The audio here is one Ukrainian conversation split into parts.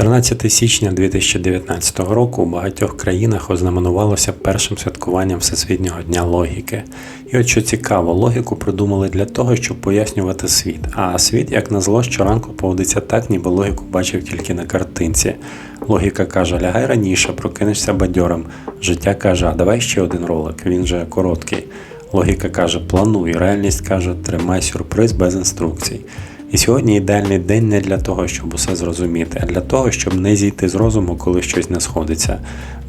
14 січня 2019 року у багатьох країнах ознаменувалося першим святкуванням Всесвітнього дня логіки. І от що цікаво, логіку придумали для того, щоб пояснювати світ. А світ, як назло, щоранку поводиться так, ніби логіку бачив тільки на картинці. Логіка каже, лягай раніше, прокинешся бадьором. Життя каже, а давай ще один ролик, він же короткий. Логіка каже, плануй. Реальність каже, тримай сюрприз без інструкцій. І сьогодні ідеальний день не для того, щоб усе зрозуміти, а для того, щоб не зійти з розуму, коли щось не сходиться.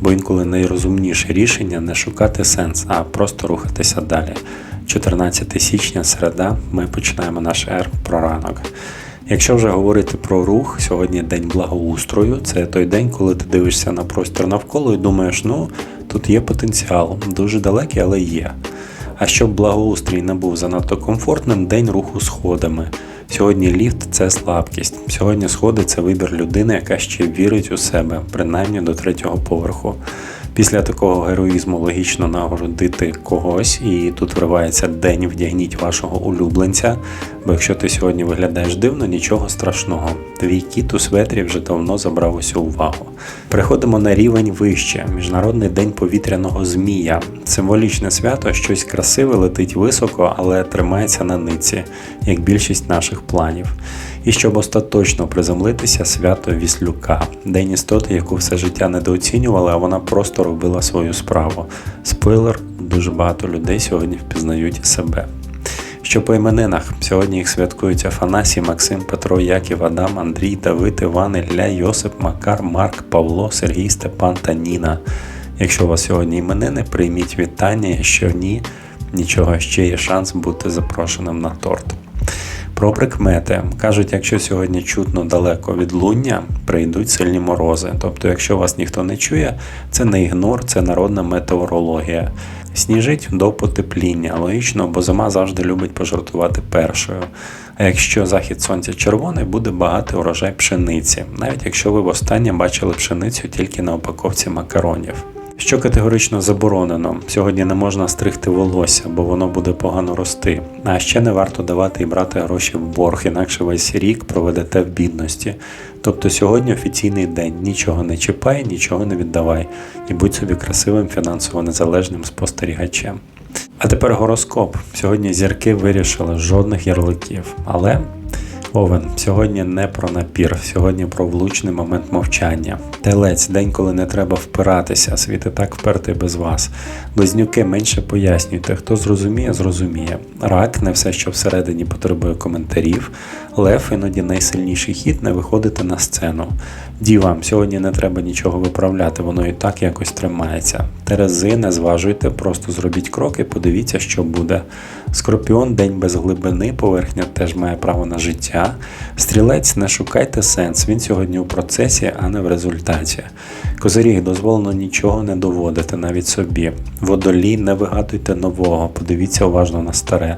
Бо інколи найрозумніше рішення не шукати сенс, а просто рухатися далі. 14 січня, середа, ми починаємо наш ер про ранок. Якщо вже говорити про рух, сьогодні день благоустрою. Це той день, коли ти дивишся на простір навколо і думаєш, ну тут є потенціал, дуже далекий, але є. А щоб благоустрій не був занадто комфортним, день руху сходами. Сьогодні ліфт це слабкість. Сьогодні сходи це вибір людини, яка ще вірить у себе, принаймні до третього поверху. Після такого героїзму логічно нагородити когось, і тут вривається день вдягніть вашого улюбленця. Бо якщо ти сьогодні виглядаєш дивно, нічого страшного. Твій кіт у светрі вже давно забрав усю увагу. Переходимо на рівень вище. Міжнародний день повітряного змія. Символічне свято, щось красиве летить високо, але тримається на ниці, як більшість наших планів. І щоб остаточно приземлитися, свято Віслюка, день істоти, яку все життя недооцінювали, а вона просто робила свою справу. Спойлер, дуже багато людей сьогодні впізнають себе. Що по іменинах сьогодні їх святкують Афанасій, Максим, Петро, Яків, Адам, Андрій, Давид, Іван, Ілля, Йосип, Макар, Марк, Павло, Сергій, Степан та Ніна. Якщо у вас сьогодні іменини, прийміть вітання, якщо ні, нічого ще є шанс бути запрошеним на торт. Про прикмети кажуть, якщо сьогодні чутно далеко від луння, прийдуть сильні морози. Тобто, якщо вас ніхто не чує, це не ігнор, це народна метеорологія. Сніжить до потепління, логічно, бо зима завжди любить пожартувати першою. А якщо захід сонця червоний, буде багатий урожай пшениці, навіть якщо ви востаннє бачили пшеницю тільки на упаковці макаронів. Що категорично заборонено, сьогодні не можна стригти волосся, бо воно буде погано рости. А ще не варто давати і брати гроші в борг, інакше весь рік проведете в бідності. Тобто сьогодні офіційний день, нічого не чіпай, нічого не віддавай, і будь собі красивим фінансово незалежним спостерігачем. А тепер гороскоп. Сьогодні зірки вирішили жодних ярликів, але Овен, сьогодні не про напір, сьогодні про влучний момент мовчання. Телець, день, коли не треба впиратися, світ і так впертий без вас. Близнюки менше пояснюйте, хто зрозуміє, зрозуміє. Рак, не все, що всередині потребує коментарів. Лев, іноді найсильніший хід не виходити на сцену. Дівам, сьогодні не треба нічого виправляти, воно і так якось тримається. Терези, не зважуйте, просто зробіть крок і подивіться, що буде. Скорпіон, день без глибини, поверхня теж має право на життя. Стрілець, не шукайте сенс, він сьогодні у процесі, а не в результаті. Козиріг, дозволено нічого не доводити навіть собі. Водолій, не вигадуйте нового, подивіться уважно на старе.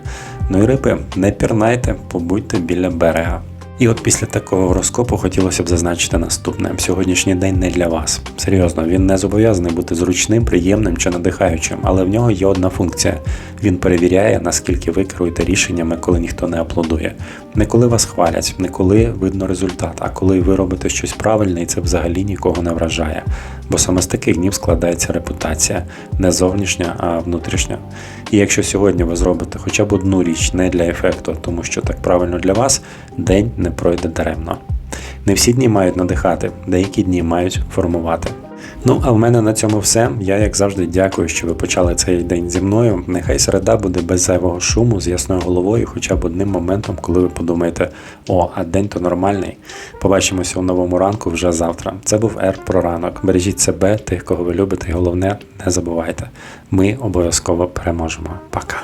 Ну і риби, не пірнайте, побудьте біля берега. І от після такого гороскопу хотілося б зазначити наступне: сьогоднішній день не для вас. Серйозно, він не зобов'язаний бути зручним, приємним чи надихаючим, але в нього є одна функція: він перевіряє, наскільки ви керуєте рішеннями, коли ніхто не аплодує. Не коли вас хвалять, не коли видно результат, а коли ви робите щось правильне, і це взагалі нікого не вражає. Бо саме з таких днів складається репутація, не зовнішня, а внутрішня. І якщо сьогодні ви зробите хоча б одну річ не для ефекту, тому що так правильно для вас, день не пройде даремно. Не всі дні мають надихати, деякі дні мають формувати. Ну, а в мене на цьому все. Я, як завжди, дякую, що ви почали цей день зі мною. Нехай середа буде без зайвого шуму, з ясною головою, хоча б одним моментом, коли ви подумаєте, о, а день то нормальний. Побачимося у новому ранку вже завтра. Це був Ер про ранок. Бережіть себе, тих, кого ви любите, і головне, не забувайте. Ми обов'язково переможемо. Пока.